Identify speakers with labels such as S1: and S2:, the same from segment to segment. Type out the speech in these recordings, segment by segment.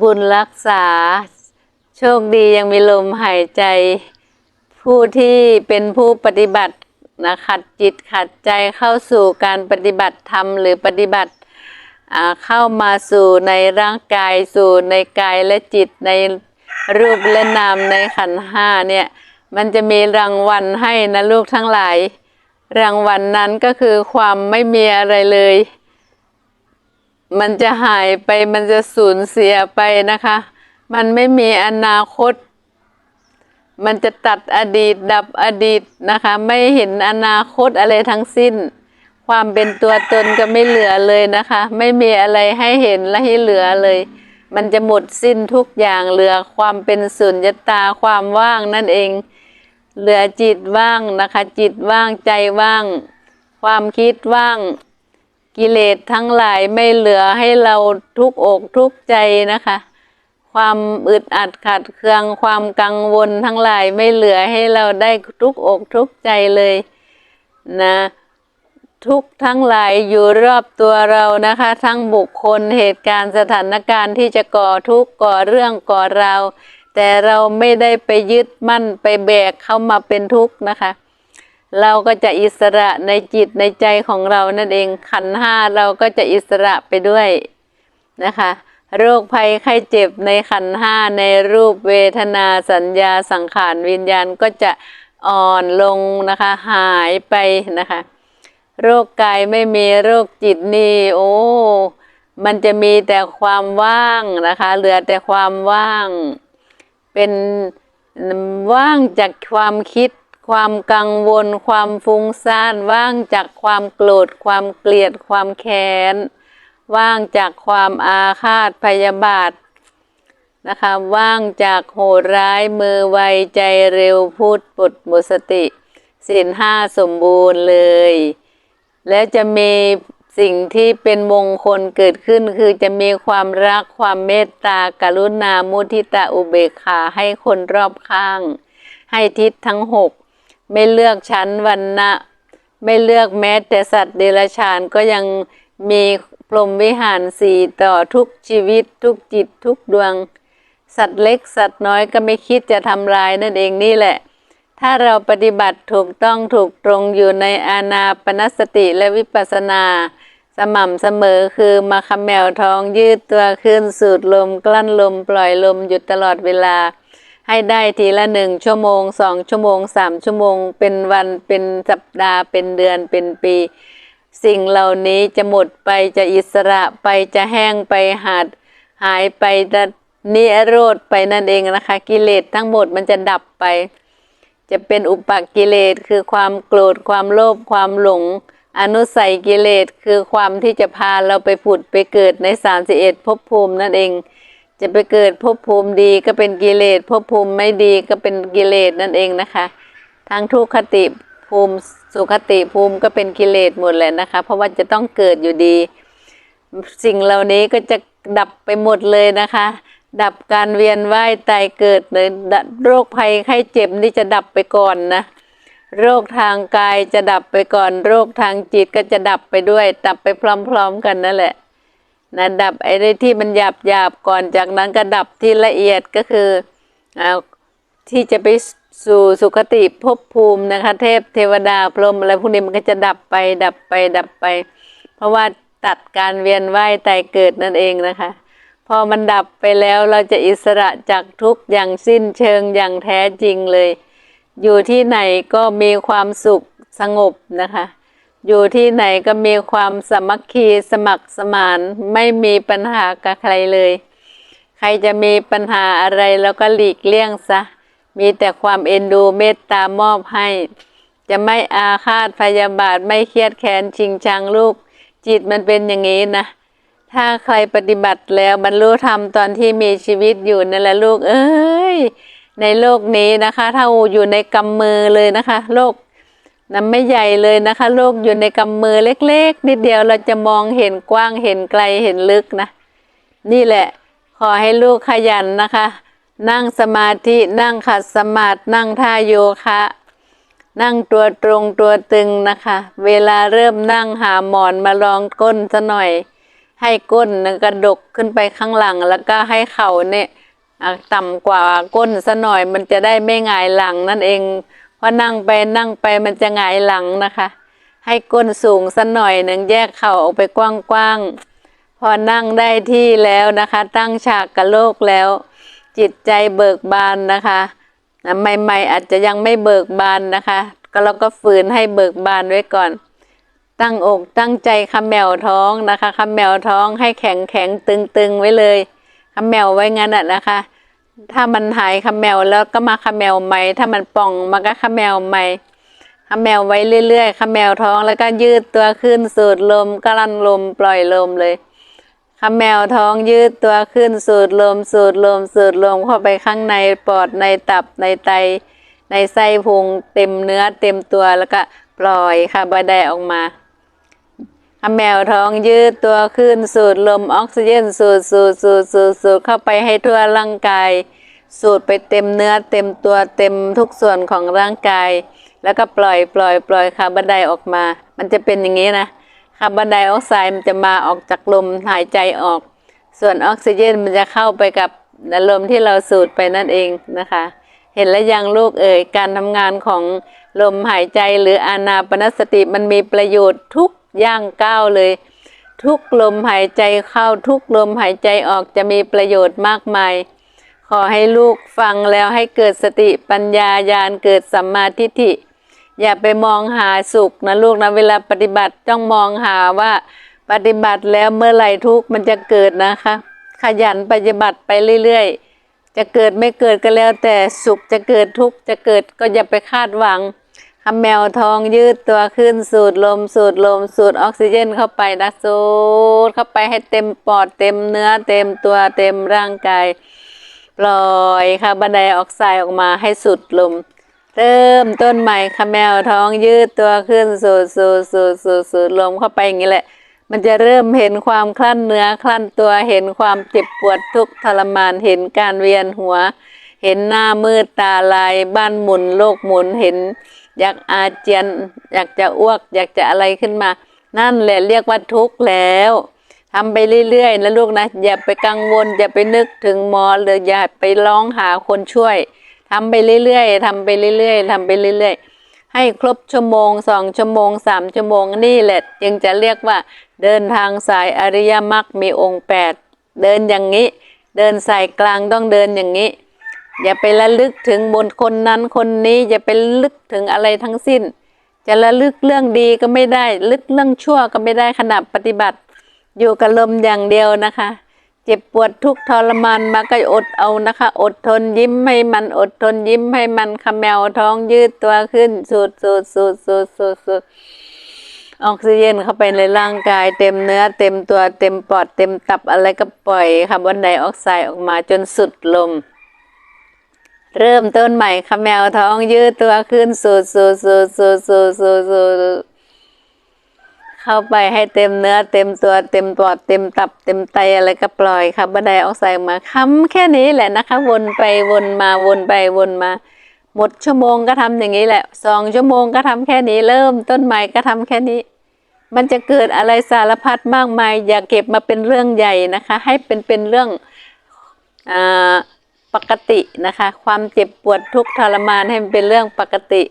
S1: บุญรักษา โชคดียังมีลมหายใจ ผู้ที่เป็นผู้ปฏิบัตินะขัดจิตขัดใจเข้าสู่การปฏิบัติธรรมหรือปฏิบัติเข้ามาสู่ในร่างกายสู่ในกายและจิตในรูปและนามในขันห้าเนี่ยมันจะมีรางวัลให้นะลูกทั้งหลาย รางวัลนนั้นก็คือความไม่มีอะไรเลย มันจะหายไปมันจะสูญเสียไปนะคะ มันไม่มีอนาคต มันจะตัดอดีตดับอดีตนะคะ ไม่เห็นอนาคตอะไรทั้งสิ้น ความเป็นตัวตนก็ไม่เหลือเลยนะคะ ไม่มีอะไรให้เห็นและให้เหลือเลย มันจะหมดสิ้นทุกอย่างเหลือความเป็นสุญญตาความว่างนั่นเอง เหลือจิตว่างนะคะ จิตว่างใจว่าง ความคิดว่าง กิเลสทั้งหลายไม่เหลือให้เราทุกอกทุกใจนะคะ ความอึดอัดขัดเคืองความกังวลทั้งหลายไม่เหลือให้เราได้ทุกอกทุกใจเลยนะทุกทั้งหลายอยู่รอบตัวเรานะคะ ทั้งบุคคลเหตุการณ์สถานการณ์ที่จะก่อทุกข์ก่อเรื่องก่อราวแต่เราไม่ได้ไปยึดมั่นไปแบกเข้ามาเป็นทุกข์นะคะ เราก็จะอิสระในจิตในใจของเรานั่นเองขันห้าเราก็จะอิสระไปด้วยนะคะ โรคภัยไข้เจ็บในขันห้าในรูปเวทนาสัญญาสังขารวิญญาณก็จะอ่อนลงนะคะหายไปนะคะ โรคกายไม่มีโรคจิตนี่โอ้มันจะมีแต่ความว่างนะคะ เหลือแต่ความว่าง เป็นว่างจากความคิด ความกังวล ความฟุ้งซ่าน ว่างจากความโกรธ ความเกลียด ความแค้น ว่างจากความอาฆาตพยาบาทนะคะ ว่างจากโหดร้ายมือไวใจเร็วพูดปดหมดสติสินห้าสมบูรณ์เลย แล้วจะมีสิ่งที่เป็นมงคลเกิดขึ้นคือจะมีความรักความเมตตากรุณามุทิตาอุเบกขาให้คนรอบข้าง ให้ทิศทั้งหก ไม่เลือกชั้นวันนะไม่เลือกแม้แต่สัตว์เดรัจฉานก็ยังมีพรหมวิหารสีต่อทุกชีวิตทุกจิตทุกดวง สัตว์เล็กสัตว์น้อยก็ไม่คิดจะทำลายนั่นเองนี่แหละ ถ้าเราปฏิบัติถูกต้องถูกตรงอยู่ในอานาปนสติและวิปัสสนา สม่ำเสมอคือมาคำแมวท้องยืดตัวขึ้นสูดลมกลั้นลมปล่อยลมหยุดตลอดเวลา ให้ได้ทีละหนึ่งชั่วโมงสองชั่วโมงสามชั่วโมง เป็นวันเป็นสัปดาห์เป็นเดือนเป็นปี สิ่งเหล่านี้จะหมดไปจะอิสระไปจะแห้งไปหาดหายไปจะนิโรธไปนั่นเองนะคะ กิเลสทั้งหมดมันจะดับไป จะเป็นอุปกิเลสคือความโกรธความโลภความหลง อนุสัยกิเลสคือความที่จะพาเราไปผุดไปเกิดในสามสิเอ็ดภพภูมินั่นเอง จะไปเกิดภพภูมิดีก็เป็นกิเลสภพภูมิไม่ดีก็เป็นกิเลสนั่นเองนะคะ ทั้งทุกขติภูมิสุขติภูมิก็เป็นกิเลสหมดแหละนะคะ เพราะว่าจะต้องเกิดอยู่ดี สิ่งเหล่านี้ก็จะดับไปหมดเลยนะคะ ดับการเวียนว่ายตายเกิดเลยโรคภัยไข้เจ็บนี่จะดับไปก่อนนะโรคทางกายจะดับไปก่อน โรคทางจิตก็จะดับไปด้วย ดับไปพร้อม ๆ กันนั่นแหละ นะดับไอ้ที่มันหยาบหยาบก่อนจากนั้นก็ดับที่ละเอียดก็คืออ่าที่จะไปสู่สุคติภพภูมินะคะ เทพเทวดาพรหมอะไรพวกนี้มันก็จะดับไป ดับไปดับไป เพราะว่าตัดการเวียนว่ายตายเกิดนั่นเองนะคะ พอมันดับไปแล้วเราจะอิสระจากทุกอย่างสิ้นเชิงอย่างแท้จริงเลย อยู่ที่ไหนก็มีความสุขสงบนะคะ อยู่ที่ไหนก็มีความสมัคคีสมัครสมานไม่มีปัญหากับใครเลย ใครจะมีปัญหาอะไรแล้วก็หลีกเลี่ยงซะ มีแต่ความเอ็นดูเมตตามอบให้ จะไม่อาฆาตพยาบาทไม่เครียดแค้นชิงชังลูก จิตมันเป็นอย่างนี้นะ ถ้าใครปฏิบัติแล้วบรรลุธรรมตอนที่มีชีวิตอยู่นั่นแหละลูกเอ้ยในโลกนี้นะคะ ถ้าอยู่ในกำมือเลยนะคะ โลก นั้นไม่ใหญ่เลยนะคะโลกอยู่ในกำมือเล็ก ๆ นิดเดียวเราจะมองเห็นกว้างเห็นไกลเห็นลึกนะ นี่แหละ ขอให้ลูกขยันนะคะ นั่งสมาธินั่งขัดสมาธินั่งท่าโยคะ นั่งตัวตรงตัวตึงนะคะ เวลาเริ่มนั่งหาหมอนมาลองก้นซะหน่อย ให้ก้นนกระดกขึ้นไปข้างหลัง แล้วก็ให้เข่าเนี่ยต่ำกว่าก้นซะหน่อยมันจะได้ไม่หงายหลังนั่นเอง พรานั่งไปนั่งไปมันจะหงายหลังนะคะ ให้ก้นสูงสักหน่อยหนึ่งแยกเข่าออกไปกว้างๆ พอนั่งได้ที่แล้วนะคะ ตั้งฉากกับโลกแล้ว จิตใจเบิกบานนะคะใหม่ๆอาจจะยังไม่เบิกบานนะคะ ก็เราก็ฝืนให้เบิกบานไว้ก่อน ตั้งอกตั้งใจคำแมวท้องนะคะคำแมวท้องให้แข็งแข็งตึงๆไว้เลยคำแมวไว้งั้นน่ะนะคะ ถ้ามันหายคำแมวแล้วก็มาคำแมวใหม่ ถ้ามันป่องมันก็คำแมวใหม่ขมแมวไว้เรื่อยๆขมแมวท้องแล้วก็ยืดตัวขึ้นสูดลมกลั้นลมปล่อยลมเลยขมแมวท้องยืดตัวขึ้นสูดลม สูดลม สูดลมเข้าไปข้างในปอดในตับในไต ในไส้พุงเต็มเนื้อเต็มตัวแล้วก็ปล่อยค่ะบายได้ออกมา แมวท้องยืดตัวขึ้นสูดลมออกซิเจนสูดสูดสูดสูดสูดเข้าไปให้ทั่วร่างกาย สูดไปเต็มเนื้อเต็มตัวเต็มทุกส่วนของร่างกาย แล้วก็ปล่อยปล่อยปล่อยคาร์บอนไดออกมา มันจะเป็นอย่างนี้นะคาร์บอนไดออกไซด์มันจะมาออกจากลมหายใจออก ส่วนออกซิเจนมันจะเข้าไปกับลมที่เราสูดไปนั่นเองนะคะ เห็นแล้วยังลูกเอ่ยการทำงานของลมหายใจหรืออานาปนสติมันมีประโยชน์ทุก ย่างก้าวเลย ทุกลมหายใจเข้าทุกลมหายใจออกจะมีประโยชน์มากมาย ขอให้ลูกฟังแล้วให้เกิดสติปัญญาญาณเกิดสัมมาทิฏฐิ อย่าไปมองหาสุขนะลูกนะเวลาปฏิบัติต้องมองหาว่าปฏิบัติแล้วเมื่อไหร่ทุกมันจะเกิดนะคะ ขยันปฏิบัติไปเรื่อยๆ จะเกิดไม่เกิดก็แล้วแต่สุขจะเกิดทุกข์จะเกิดก็อย่าไปคาดหวัง คำแมวทองยืดตัวขึ้นสูดลมสูดลมสูดออกซิเจนเข้าไปนะสูดเข้าไปให้เต็มปอดเต็มเนื้อเต็มตัวเต็มร่างกาย ปล่อยคาร์บอนไดออกไซด์ออกมาให้สุดลม เริ่มต้นใหม่ค่ะแมวท้องยืดตัวขึ้นสูดสูดสูดสูดสูดลมเข้าไปอย่างนี้แหละ มันจะเริ่มเห็นความคลั่นเนื้อคลั่นตัวเห็นความเจ็บปวดทุกทรมานเห็นการเวียนหัว เห็นหน้ามืดตาลายบ้านหมุนโลกหมุนเห็น อยากอาเจียน อยากจะอ้วก อยากจะอะไรขึ้นมา นั่นแหละเรียกว่าทุกข์แล้วทำไปเรื่อยๆนะลูกนะอย่าไปกังวลอย่าไปนึกถึงหมอหรืออย่าไปร้องหาคนช่วยทำไปเรื่อยๆทำไปเรื่อยๆทำไปเรื่อยๆ ให้ครบชั่วโมงสองชั่วโมงสามชั่วโมงนี่แหละจึงจะเรียกว่า เดินทางสายอริยมรรคมีองค์แปดเดินอย่างนี้ เดินสายกลางต้องเดินอย่างนี้ อย่าไประลึกถึงบนคนนั้นคนนี้อย่าไปลึกถึงอะไรทั้งสิ้น จะระลึกเรื่องดีก็ไม่ได้ ลึกเรื่องชั่วก็ไม่ได้ขณะปฏิบัติ อยู่กับลมอย่างเดียวนะคะ เจ็บปวดทุกทรมานมาก็อดเอานะคะ อดทนยิ้มให้มันอดทนยิ้มให้มันขมแมวท้องยืดตัวขึ้นสูดสูดสูดสูดสูดสูดออกซิเจนเข้าไปในร่างกายเต็มเนื้อ เต็มตัวเต็มปอดเต็มตับอะไรก็ปล่อยคาร์บอนไดออกไซด์ออกมาจนสุดลม เริ่มต้นใหม่ขมแมวท้องยืดตัวขึ้นสูดสูดสูดสูดสูดสูดสูดเข้าไปให้เต็มเนื้อเต็มตัวเต็มปอดเต็มตับเต็มไตอะไรก็ปล่อยคาร์บอนไดออกไซด์มาค้ำแค่นี้แหละนะคะ วนไปวนมาวนไปวนมา หมดชั่วโมงก็ทำอย่างนี้แหละสองชั่วโมงก็ทำแค่นี้ เริ่มต้นใหม่ก็ทำแค่นี้ มันจะเกิดอะไรสารพัดมากมาย อย่าเก็บมาเป็นเรื่องใหญ่นะคะ ให้เป็นเป็นเรื่องอ่า ปกตินะคะ ความเจ็บปวดทุกข์ทรมานให้มันเป็นเรื่องปกติ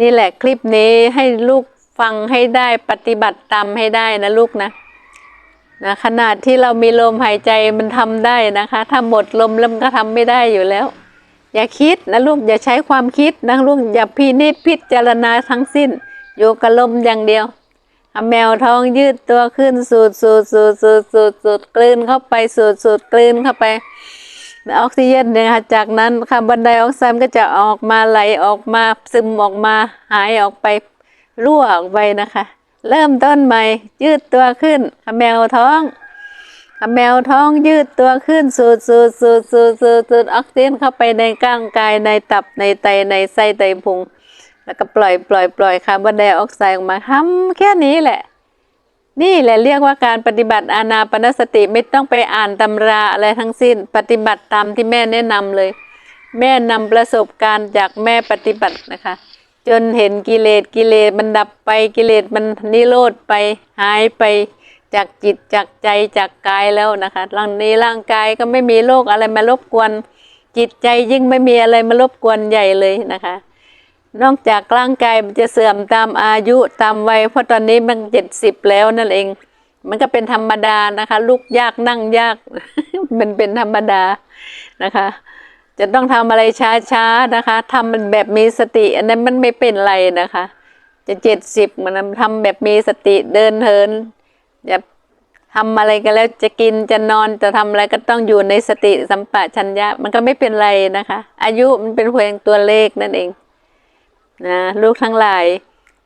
S1: นี่แหละคลิปนี้ให้ลูกฟังให้ได้ปฏิบัติตามให้ได้นะลูกนะนะขนาดที่เรามีลมหายใจมันทำได้นะคะ ถ้าหมดลมแล้วมันก็ทำไม่ได้อยู่แล้ว อย่าคิดนะลูกอย่าใช้ความคิดนะลูกอย่าพินิจพิจารณาทั้งสิ้น อยู่กับลมอย่างเดียวแมวท้องยืดตัวขึ้นสูดสูดสูดสูดสูดสูดกลืนเข้าไปสูดสูดกลืนเข้าไป ออกซิเจนนี่ยค่ะจากนั้นคาร์บอนไดออกไซด์ก็จะออกมาไหลออกมาซึมออกมาหายออกไปรั่วออกไปนะคะ เริ่มต้นใหม่ยืดตัวขึ้นขแมวท้องขแมวท้องยืดตัวขึ้นสูดสูดสูดสูดสูดสูดออกซิเจนเข้าไปในร่างกายในตับในไตในไส้ไตพุง แล้วก็ปล่อยปล่อยปล่อยคาร์บอนไดออกไซด์ออกมาทำแค่นี้แหละ นี่แหละเรียกว่าการปฏิบัติอานาปนสติไม่ต้องไปอ่านตำราอะไรทั้งสิ้น ปฏิบัติตามที่แม่แนะนำเลย แม่นำประสบการณ์จากแม่ปฏิบัตินะคะ จนเห็นกิเลสกิเลสมันดับไปกิเลสมันนิโรธไปหายไปจากจิตจากใจจากกายแล้วนะคะร่างนี้ร่างกายก็ไม่มีโรคอะไรมารบกวน จิตใจยิ่งไม่มีอะไรมารบกวนใหญ่เลยนะคะ นอกจากร่างกายมันจะเสื่อมตามอายุตามวัยเพราะตอนนี้มันเจ็ดสิบแล้วนั่นเอง มันก็เป็นธรรมดานะคะ ลุกยากนั่งยาก มันเป็นธรรมดานะคะ จะต้องทำอะไรช้าๆนะคะทำมันแบบมีสติ อันนั้นมันไม่เป็นไรนะคะ จะเจ็ดสิบมันทำแบบมีสติเดินเหินอย่าทำอะไรก็แล้วจะกินจะนอนจะทำอะไรก็ต้องอยู่ในสติสัมปชัญญะ มันก็ไม่เป็นไรนะคะ อายุมันเป็นเพียงตัวเลขนั่นเอง นะลูกทั้งหลาย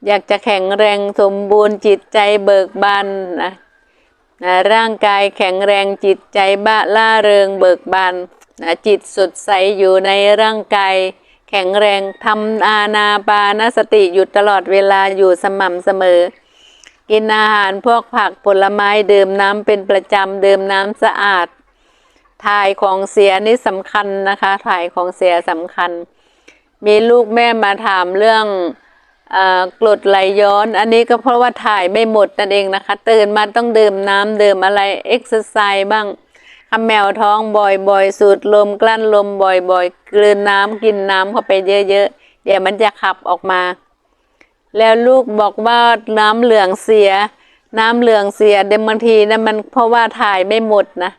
S1: อยากจะแข็งแรงสมบูรณ์จิตใจเบิกบานนะนะร่างกายแข็งแรงจิตใจบ้าล่าเริงเบิกบานนะจิตสดใสอยู่ในร่างกายแข็งแรงทำอาณาปานสติอยู่ตลอดเวลาอยู่สม่ำเสมอ กินอาหารพวกผักผลไม้ดื่มน้ำเป็นประจำดื่มน้ำสะอาด ถ่ายของเสียนี่สำคัญนะคะ ถ่ายของเสียสำคัญ มีลูกแม่มาถามเรื่องอกรดไหลย้อน อันนี้ก็เพราะว่าถ่ายไม่หมดนั่นเองนะคะ ตื่นมาต้องดื่มน้ำดื่มอะไรเอ็กซ์ไซส์บ้างคำแมวท้องบ่อยๆ สูดลมกลั้นลมบ่อยๆ กลืนน้ำกินน้ำเข้าไปเยอะๆ เดี๋ยวมันจะขับออกมา แล้วลูกบอกว่าน้ำเหลืองเสีย น้ำเหลืองเสียเดี๋ยวบางทีนะมันเพราะว่าถ่ายไม่หมดนะ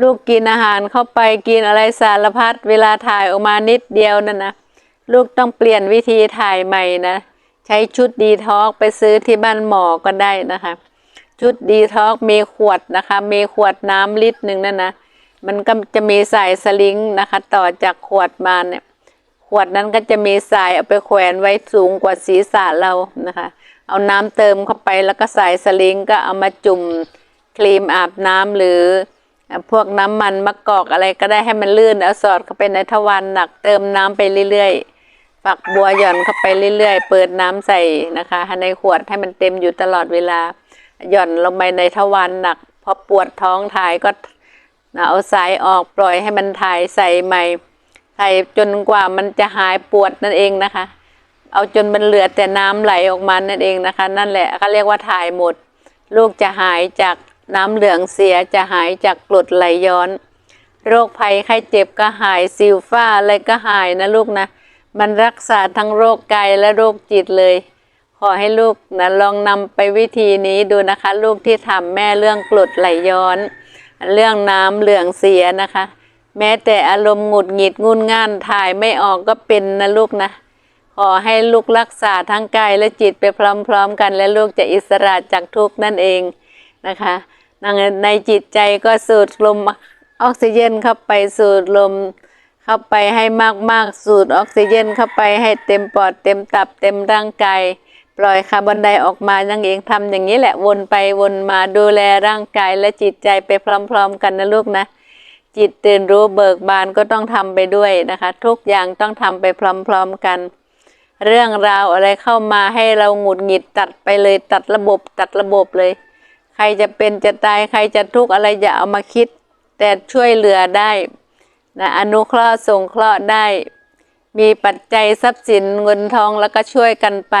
S1: ลูกกินอาหารเข้าไปกินอะไรสารพัดเวลาถ่ายออกมานิดเดียวนั่นนะ ลูกต้องเปลี่ยนวิธีถ่ายใหม่นะ ใช้ชุดดีท็อกไปซื้อที่บ้านหมอก็ได้นะคะ ชุดดีท็อกมีขวดนะคะ มีขวดน้ำลิตรหนึ่งนั่นนะ มันก็จะมีสายสลิงนะคะ ต่อจากขวดมาเนี่ย ขวดนั้นก็จะมีสายเอาไปแขวนไว้สูงกว่าศีรษะเรานะคะ เอาน้ำเติมเข้าไปแล้วก็สายสลิงก็เอามาจุ่มครีมอาบน้ำหรือพวกน้ำมันมะกอกอะไรก็ได้ให้มันลื่น เอาสอดเข้าไปในทวารหนักเติมน้ำไปเรื่อยๆ ฝักบัวหย่อนเข้าไปเรื่อยๆ เปิดน้ำใส่นะคะในขวดให้มันเต็มอยู่ตลอดเวลา หย่อนลงไปในทวารหนัก พอปวดท้องถ่ายก็เอาสายออกปล่อยให้มันถ่ายใส่ใหม่ใส่จนกว่ามันจะหายปวดนั่นเองนะคะ เอาจนมันเหลือแต่น้ำไหลออกมานั่นเองนะคะ นั่นแหละเขาเรียกว่าถ่ายหมด ลูกจะหายจากน้ำเหลืองเสียจะหายจากกรดไหลย้อน โรคภัยไข้เจ็บก็หายซิลฟ้าอะไรก็หายนะลูกนะ มันรักษาทั้งโรคกายและโรคจิตเลย ขอให้ลูกนะลองนำไปวิธีนี้ดูนะคะ ลูกที่ทำแม่เรื่องกรดไหลย้อน เรื่องน้ำเหลืองเสียนะคะ แม้แต่อารมณ์หงุดหงิดงุนง่านถ่ายไม่ออกก็เป็นนะลูกนะ ขอให้ลูกรักษาทั้งกายและจิตไปพร้อม ๆ กัน และลูกจะอิสระจากทุกนั่นเองนะคะในจิตใจก็สูดลมออกซิเจนเข้าไปสูดลม เข้าไปให้มากๆ สูดออกซิเจนเข้าไปให้เต็มปอดเต็มตับเต็มร่างกายปล่อยคาร์บอนไดออกมานั่งเองทำอย่างนี้แหละวนไปวนมาดูแลร่างกายและจิตใจไปพร้อม ๆ กันนะลูกนะ จิตตื่นรู้เบิกบานก็ต้องทำไปด้วยนะคะ ทุกอย่างต้องทำไปพร้อม ๆกัน เรื่องราวอะไรเข้ามาให้เราหงุดหงิดตัดไปเลยตัดระบบตัดระบบเลย ใครจะเป็นจะตายใครจะทุกข์อะไรอย่าเอามาคิด แต่ช่วยเหลือได้ นะอนุเคราะห์สงเคราะห์ได้ มีปัจจัยทรัพย์สินเงินทองแล้วก็ช่วยกันไป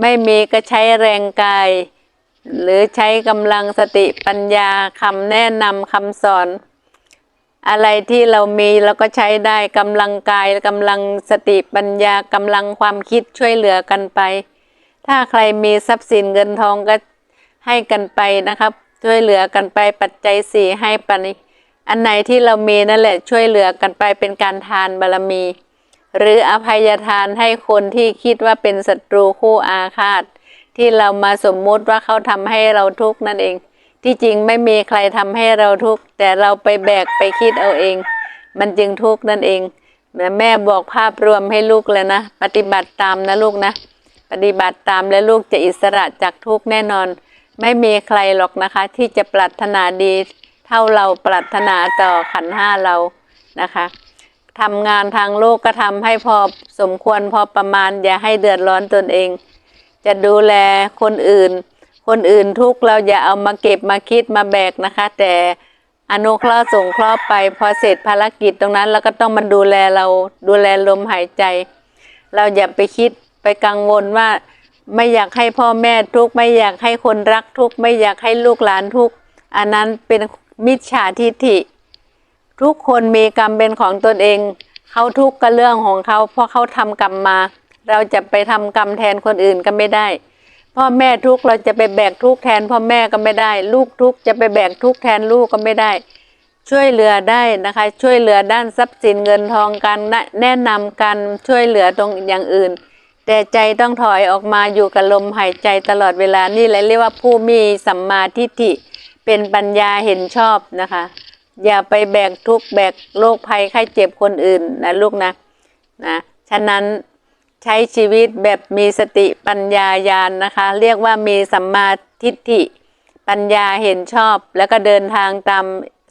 S1: ไม่มีก็ใช้แรงกาย หรือใช้กำลังสติปัญญาคำแนะนำคำสอน อะไรที่เรามีเราก็ใช้ได้กำลังกายกำลังสติปัญญากำลังความคิดช่วยเหลือกันไป ถ้าใครมีทรัพย์สินเงินทองก็ให้กันไปนะครับ ช่วยเหลือกันไปปัจจัยสี่ให้ปณิ อันไหนที่เรามีนั่นแหละช่วยเหลือกันไปเป็นการทานบารมี หรืออภัยทานให้คนที่คิดว่าเป็นศัตรูคู่อาฆาต ที่เรามาสมมุติว่าเขาทำให้เราทุกข์นั่นเอง ที่จริงไม่มีใครทำให้เราทุกข์แต่เราไปแบกไปคิดเอาเอง มันจึงทุกข์นั่นเองแม่บอกภาพรวมให้ลูกเลยนะ ปฏิบัติตามนะลูกนะ ปฏิบัติตามและลูกจะอิสระจากทุกข์แน่นอน ไม่มีใครหรอกนะคะ ที่จะปรารถนาดี เท่าเราปรารถนาต่อขันห้าเรานะคะทำงานทางโลกก็ทำให้พอสมควรพอประมาณ อย่าให้เดือดร้อนตนเอง จะดูแลคนอื่น คนอื่นทุกเราอย่าเอามาเก็บมาคิดมาแบกนะคะ แต่อนุเคราะห์ส่งเคราะห์ไปพอเสร็จภารกิจตรงนั้นเราก็ต้องมาดูแลเราดูแลลมหายใจ เราอย่าไปคิดไปกังวลว่า ไม่อยากให้พ่อแม่ทุกข์ไม่อยากให้คนรักทุกข์ไม่อยากให้ลูกหลานทุกข์อันนั้นเป็น มิจฉาทิฐิ ทุกคนมีกรรมเป็นของตนเอง เขาทุกข์ก็เรื่องของเขาเพราะเขาทำกรรมมา เราจะไปทำกรรมแทนคนอื่นก็ไม่ได้ พ่อแม่ทุกข์เราจะไปแบกทุกข์แทนพ่อแม่ก็ไม่ได้ ลูกทุกข์จะไปแบกทุกข์แทนลูกก็ไม่ได้ ช่วยเหลือได้นะคะ ช่วยเหลือด้านทรัพย์สินเงินทองกันแนะนำกันช่วยเหลือตรงอย่างอื่นแต่ใจต้องถอยออกมาอยู่กับลมหายใจตลอดเวลานี่แหละเรียกว่าผู้มีสัมมาทิฏฐิ เป็นปัญญาเห็นชอบนะคะ อย่าไปแบกทุกข์แบกโรคภัยไข้เจ็บคนอื่นนะลูกนะนะฉะนั้นใช้ชีวิตแบบมีสติปัญญาญาณนะคะ เรียกว่ามีสัมมาทิฏฐิ ปัญญาเห็นชอบ แล้วก็เดินทางตาม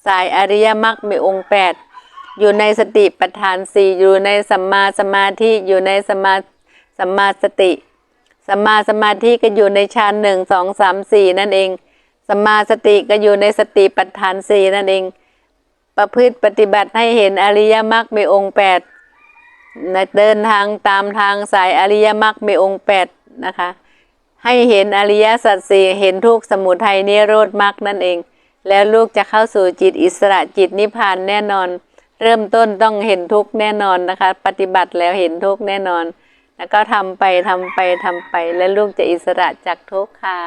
S1: สายอริยมรรคมีองค์แปดอยู่ในสติปัฏฐานสี่อยู่ในสัมมาสมาธิอยู่ในสมาสัมมาสติสัมมาสมาธิก็อยู่ในฌานหนึ่งสองสามสี่นั่นเอง สมาสติก็อยู่ในสติปัฏฐานสี่นั่นเอง ประพฤติปฏิบัติให้เห็นอริยมรรคมีองค์แปดนเดินทางตามทางสายอริยมรรคมีองค์แปดนะคะ ให้เห็นอริยสัจสี่เห็นทุกข์สมุทัยนิโรธมรรคนั่นเอง แล้วลูกจะเข้าสู่จิตอิสระจิตนิพพานแน่นอน เริ่มต้นต้องเห็นทุกข์แน่นอนนะคะ ปฏิบัติแล้วเห็นทุกข์แน่นอน แล้วก็ทำไปทำไปทำไป แล้วลูกจะอิสระจากทุกข์ค่ะ